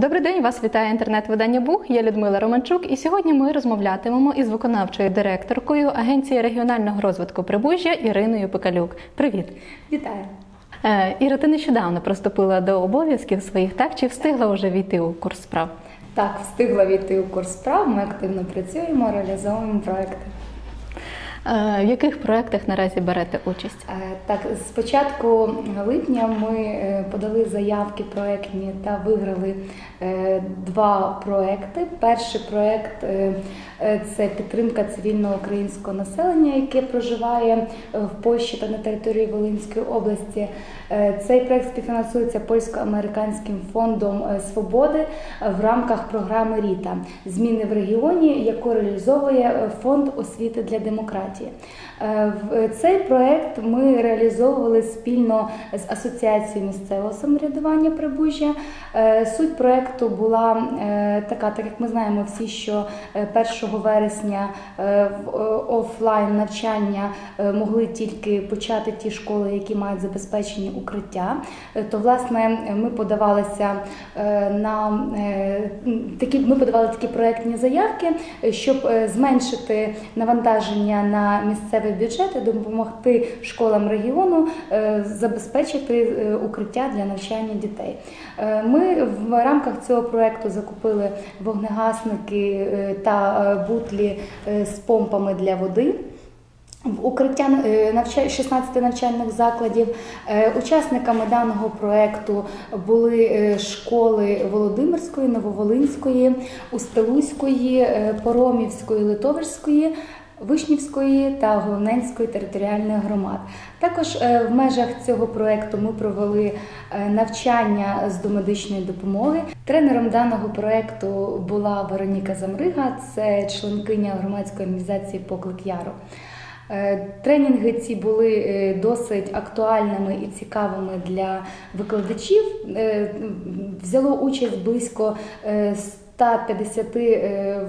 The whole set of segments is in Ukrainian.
Добрий день, вас вітає інтернет-видання Бух. Я Людмила Романчук, і сьогодні ми розмовлятимемо із виконавчою директоркою Агенції регіонального розвитку Прибужжя Іриною Пекалюк. Привіт! Вітаю. Е, Іра, ти нещодавно приступила до обов'язків своїх, так чи встигла вже війти у курс справ? Так, встигла війти у курс справ. Ми активно працюємо, реалізовуємо проекти. Е, В яких проєктах наразі берете участь? Е, Так, з початку липня ми е, подали заявки проектні та виграли два проекти. Перший проект це підтримка цивільного українського населення, яке проживає в Польщі та на території Волинської області. Цей проект співфінансується польсько-американським фондом свободи в рамках програми Ріта зміни в регіоні, яку реалізовує фонд освіти для демократії. Е, в- Цей проект ми реалізовували спільно з асоціацією місцевого самоврядування Прибужжя. Е, Суть проекту була е, така, так як ми знаємо всі, що е, 1 вересня е, е, офлайн навчання е, могли тільки почати ті школи, які мають забезпечені укриття. Е, То власне ми подавалися е, на е, такі. Ми подавали такі проектні заявки, е, щоб е, зменшити навантаження на місцевий бюджет і допомогти школам регіону е, забезпечити е, укриття для навчання дітей. Е, Ми в рамках цього проекту закупили вогнегасники та бутлі з помпами для води. В укриття е, 16 навчальних закладів учасниками даного проекту були школи Володимирської, Нововолинської, Устилузької, Поромівської, Литовищської. Вишнівської та Головненської територіальних громад. Також е, в межах цього проекту ми провели е, навчання з домедичної допомоги. Тренером даного проекту була Вероніка Замрига, це членкиня громадської організації Поклик Яру. Е, Тренінги ці були досить актуальними і цікавими для викладачів. Взяло участь близько е, 150 е,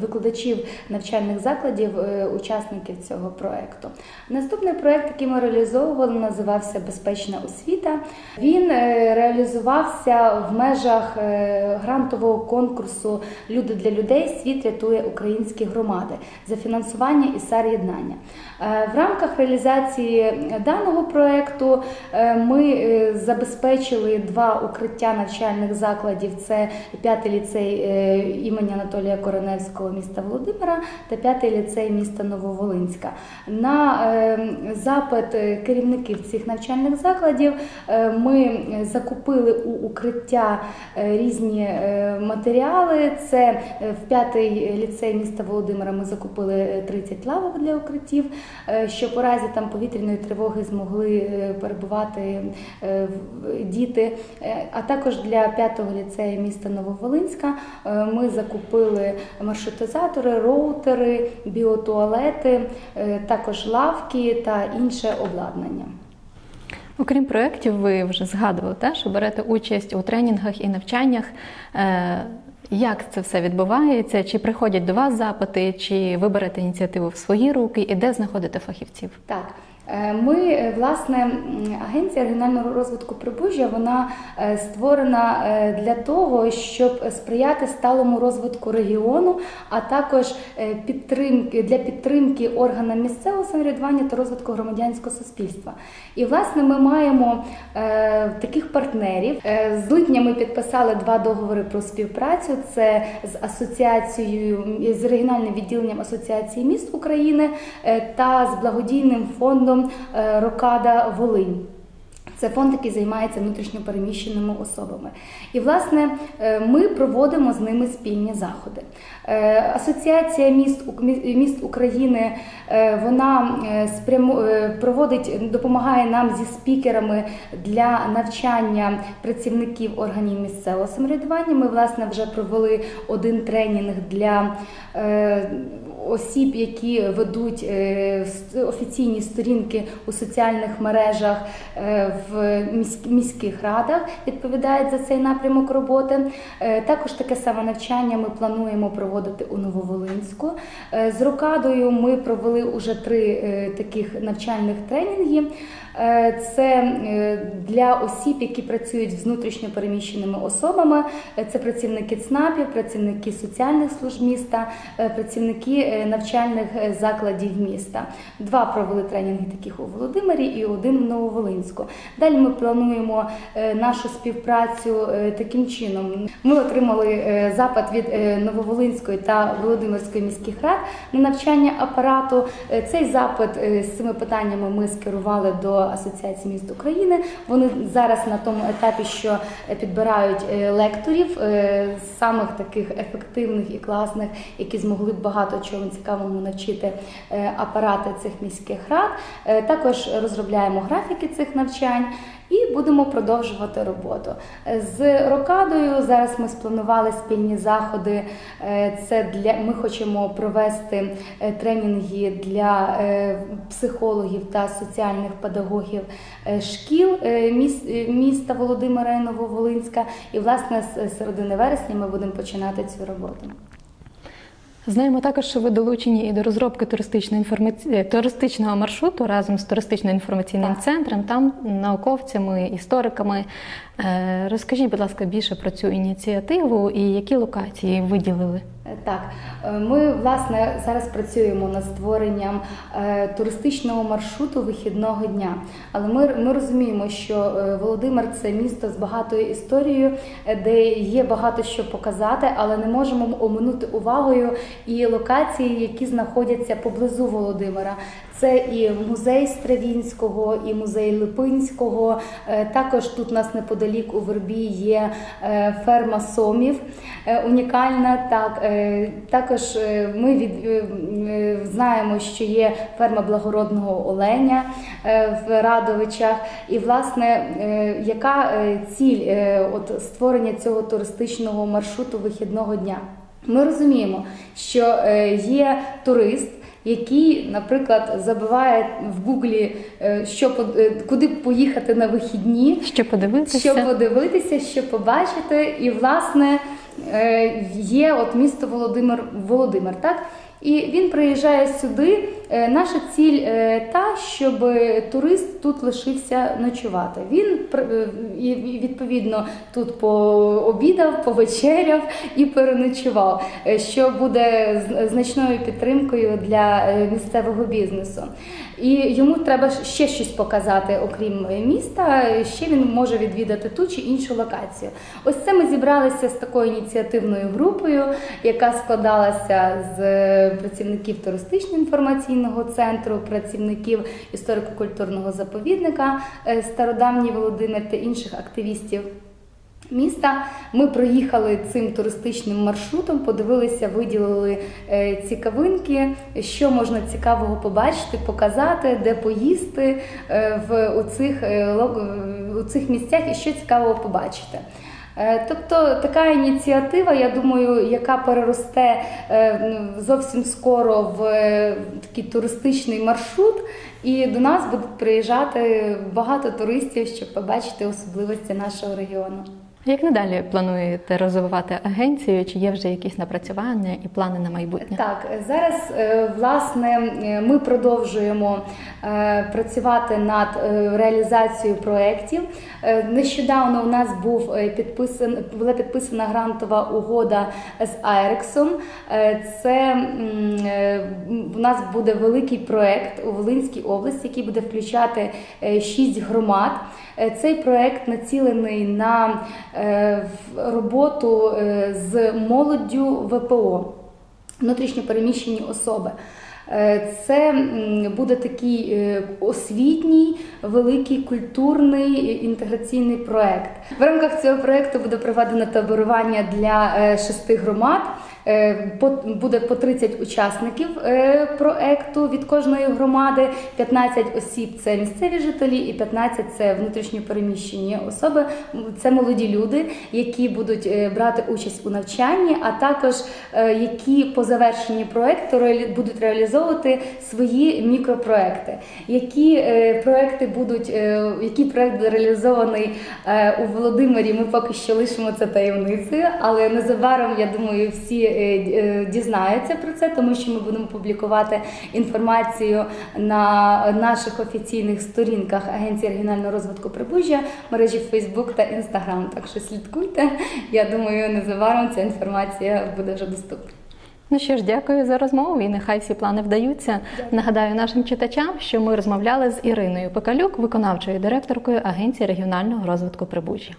викладачів навчальних закладів, е, учасників цього проекту. Наступний проект, який ми реалізовували, називався Безпечна освіта. Він е, реалізувався в межах грантового конкурсу Люди для людей світ рятує українські громади за фінансування і САР-єднання. В рамках реалізації даного проекту ми забезпечили два укриття навчальних закладів: це п'ятий ліцей імені Анатолія Короневського міста Володимира та п'ятий ліцей міста Нововолинська. На е, запит е, керівників цих навчальних закладів е, ми закупили у укриття е, різні е, матеріали. Це е, в п'ятий ліцей міста Володимира ми закупили е, 30 лавок для укриттів, е, щоб у разі там повітряної тривоги змогли е, перебувати е, діти. Е, А також для п'ятого ліцею міста Нововолинська е, ми закупили маршрутизатори, роутери, біотуалети, е, також лавки та інше обладнання. Окрім проєктів, ви вже згадували, та, що берете участь у тренінгах і навчаннях. Е, Як це все відбувається? Чи приходять до вас запити, чи ви берете ініціативу в свої руки і де знаходите фахівців? Так. Е, Ми, е, власне, агенція регіонального розвитку Прибужжя, вона е, створена для того, щоб сприяти сталому розвитку регіону, а також підтримки для підтримки органам місцевого самоврядування та розвитку громадянського суспільства. І власне ми маємо таких партнерів. З липня ми підписали два договори про співпрацю. Це з асоціацією з регіональним відділенням Асоціації міст України та з благодійним фондом Рокада Волинь. Це фонд, який займається внутрішньо переміщеними особами. І, власне, е, ми проводимо з ними спільні заходи. Е, Асоціація міст, міст України е, вона е, проводить, допомагає нам зі спікерами для навчання працівників органів місцевого самоврядування. Ми, власне, вже провели один тренінг для осіб, які ведуть офіційні сторінки у соціальних мережах в міських радах, відповідають за цей напрямок роботи. Е, Також таке саме навчання ми плануємо проводити у Нововолинську. Е, З Рокадою ми провели уже три е, таких навчальних тренінги. Це для осіб, які працюють з внутрішньо переміщеними особами. Це працівники ЦНАПів, працівники соціальних служб міста, працівники навчальних закладів міста. Два провели тренінги таких у Володимирі і один в Нововолинську. Далі ми плануємо е, нашу співпрацю е, таким чином. Ми отримали е, запит від Нововолинської та Володимирської міських рад на навчання апарату. Цей запит з цими питаннями ми скерували до Асоціації міст України. Вони зараз на тому етапі, що підбирають лекторів самих таких ефективних і класних, які змогли б багато чого цікавому навчити апарати цих міських рад. Також розробляємо графіки цих навчань. І будемо продовжувати роботу Е, з рокадою. Зараз ми спланували спільні заходи. Е, Це для ми хочемо провести е, тренінги для психологів та соціальних педагогів шкіл міс- міста Володимира Нововолинська. І власне з середини вересня ми будемо починати цю роботу. Знаємо також, що ви долучені і до розробки туристичної інформаці... е, туристичного маршруту разом з туристично-інформаційним Так. центром, там науковцями, істориками. Е, Розкажіть, будь ласка, більше про цю ініціативу і які локації виділили? Е, Так, е, ми власне зараз працюємо над створенням е, туристичного маршруту вихідного дня. Але ми, ми розуміємо, що Володимир це місто з багатою історією, де є багато що показати, але не можемо оминути увагою і локації, які знаходяться поблизу Володимира. Це і музей Стравінського, і музей Липинського. Е, Також тут у нас неподалік у Вербі є е, ферма сомів е, унікальна. Так, також ми від, знаємо, що є ферма благородного оленя в Радовичах. І, власне, яка ціль от створення цього туристичного маршруту вихідного дня? Ми розуміємо, що е, є турист. Який, наприклад, забиває в гуглі, е, що е, куди поїхати на вихідні, Що подивитися? що подивитися, що побачити. І, власне, є от місто Володимир, Володимир, так? І він приїжджає сюди. Е, Наша ціль е, та, щоб турист тут лишився ночувати. Він е, відповідно тут пообідав, повечеряв і переночував, що буде значною підтримкою для місцевого бізнесу. І йому треба ще щось показати, окрім міста. Ще він може відвідати ту чи іншу локацію. Ось це ми зібралися з такою ініціативною групою, яка складалася з працівників туристично-інформаційного центру, працівників історико-культурного заповідника е, Стародавній Володимир та інших активістів. Міста ми проїхали цим туристичним маршрутом, подивилися, виділили е, цікавинки, що можна цікавого побачити, показати, де поїсти е, в у цих, у цих місцях і що цікавого побачити. Е, Тобто така ініціатива, я думаю, яка переросте е, ну, зовсім скоро в е, такий туристичний маршрут, і до нас будуть приїжджати багато туристів, щоб побачити особливості нашого регіону. Як надалі плануєте розвивати агенцію? Чи є вже якісь напрацювання і плани на майбутнє? Так, зараз е, власне е, ми продовжуємо е, працювати над реалізацією проєктів. Нещодавно у нас був підписан, була підписана грантова угода з Айрексом. Це у нас буде великий проєкт у Волинській області, який буде включати шість громад. Цей проєкт націлений на в- роботу е, з молоддю ВПО внутрішньо переміщені особи. Е, Це буде такий е, освітній, великий культурний е, інтеграційний проект. В рамках цього проекту буде проведено таборування для е, шести громад. Е, Буде по 30 учасників е, проекту від кожної громади. 15 осіб це місцеві жителі, і 15 це внутрішньо переміщені особи. Це молоді люди, які будуть е, брати участь у навчанні, а також які по завершенні проекту будуть реалізовувати свої мікропроекти. Які проекти будуть, який проект реалізований у Володимирі, ми поки що лишимо це таємницею, але незабаром я думаю, всі е, дізнаються про це, тому що ми будемо публікувати інформацію на наших офіційних сторінках Агенції регіонального розвитку Прибужжя, мережі Facebook та Instagram. Так що слідкуйте. Я думаю, незабаром ця інформація буде вже доступна. Ну що ж, дякую за розмову і нехай всі плани вдаються. Нагадаю нашим читачам, що ми розмовляли з Іриною Пекалюк, виконавчою директоркою Агенції регіонального розвитку Прибужжя.